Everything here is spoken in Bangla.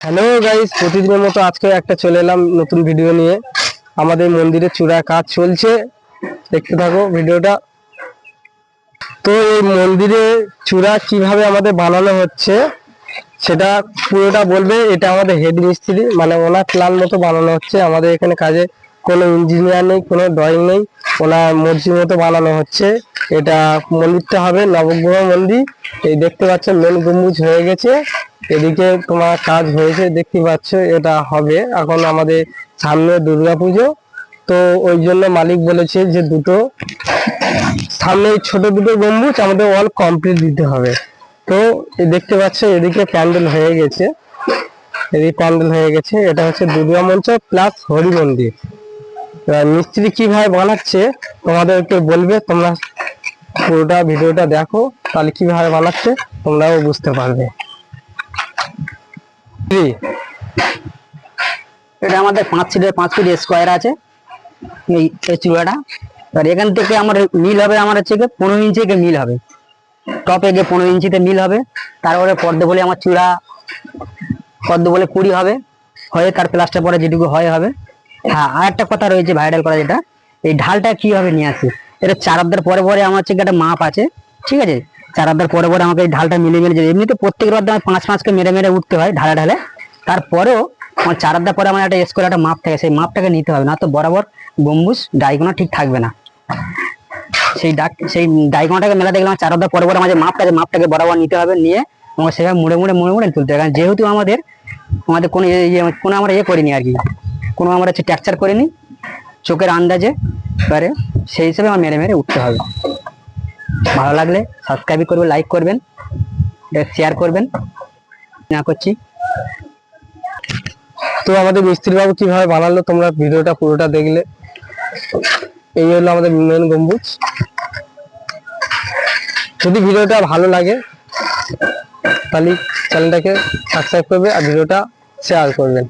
হ্যালো গাইস প্রতিদিনের মতো আজকে একটা চলে এলাম নতুন ভিডিও নিয়ে। আমাদের মন্দিরের চূড়া কাজ চলছে। দেখতে থাকো ভিডিওটা তো এই মন্দিরে চূড়া কীভাবে আমাদের বানানো হচ্ছে, সেটা পুরোটা বলবে। এটা আমাদের হেড মিস্ত্রি মানে ওনার প্ল্যান মতো বানানো হচ্ছে। আমাদের এখানে কাজে কোনো ইঞ্জিনিয়ার নেই, কোনো ড্রয়িং নেই। ওনার মর্জি মতো বানানো হচ্ছে। এটা মন্দিরটা হবে নবগ্রহ মন্দির। এই দেখতে পাচ্ছ মেন গম্বুজ হয়ে গেছে। এদিকে তোমার কাজ হয়েছে, দেখতে পাচ্ছ এটা হবে। এখন আমাদের সামনে দুর্গাপুজো। তো ওই জন্য মালিক বলেছে যে দুটো সামনে ছোট দুটো গম্বুজ আমাদের অল কমপ্লিট দিতে হবে। তো দেখতে পাচ্ছ এদিকে প্যান্ডেল হয়ে গেছে। এদিকে প্যান্ডেল হয়ে গেছে। এটা হচ্ছে দুর্গা মঞ্চ প্লাস হরি মন্দির। মিস্ত্রি কীভাবে বানাচ্ছে তোমাদেরকে বলবে। তোমরা পুরোটা ভিডিওটা দেখো, তাহলে কীভাবে বানাচ্ছে তোমরাও বুঝতে পারবে? এটা আমাদের পাঁচ ফিটের, পাঁচ ফিট স্কোয়ার আছে। এই চূড়াটা। এবার এখান থেকে আমার মিল হবে আমার হচ্ছে গিয়ে পনেরো ইঞ্চি মিল হবে। টপে গিয়ে পনেরো ইঞ্চিতে মিল হবে। তারপরে পর্দে বলে আমার চূড়া পর্দে বলে কুড়ি হবে। হয়ে তার প্লাস্টার পরে যেটুকু হয় হবে। হ্যাঁ আর একটা কথা রয়েছে ভাইরাল করা যেটা। এই ঢালটা কীভাবে নিয়ে আসি। এটা চার অর্ধের পরে পরে আমার হচ্ছে একটা মাপ আছে। ঠিক আছে? চার অর্ধের পরে পরে আমাকে ঢালটা মিলে মিলে যেতে- এমনিতে প্রত্যেক অর্ধে আমার পাঁচ পাঁচকে মেরে মেরে উঠতে হয় ঢালে ঢালে। তারপরেও আমার চার পরে আমার একটা স্কোয়ার একটা মাপ থাকে সেই মাপটাকে নিতে হবে। না তো বরাবর গম্বুজ ডাইকোনা ঠিক থাকবে না। সেই ডাক সেই ডাইকোনাটাকে মেলা দেখলাম চার অর্ধের পরে পরে আমাদের মাপটা আছে, মাপটাকে বরাবর নিতে হবে নিয়ে আমাকে সেভাবে মুড়ে মুড়ে মুড়ে মুড়ে তুলতে হবে কারণ যেহেতু আমাদের আমাদের কোনো ইয়ে- কোনো আমরা ইয়ে করিনি আর কি কোনো আমরা হচ্ছে ট্যাকচার করিনি চোখের আন্দাজে এবারে সেই হিসেবে আমার মেরে মেরে উঠতে হবে। ভালো লাগলে সাবস্ক্রাইব করবেন লাইক করবেন শেয়ার করবেন। না করছি। তো আমাদের মিস্ত্রি বাবু কীভাবে বানালো, তোমরা ভিডিওটা পুরোটা দেখলে। এই হলো আমাদের মেন গম্বুজ। যদি ভিডিওটা ভালো লাগে, তাহলে চ্যানেলটাকে সাবস্ক্রাইব করবে আর ভিডিওটা শেয়ার করবেন।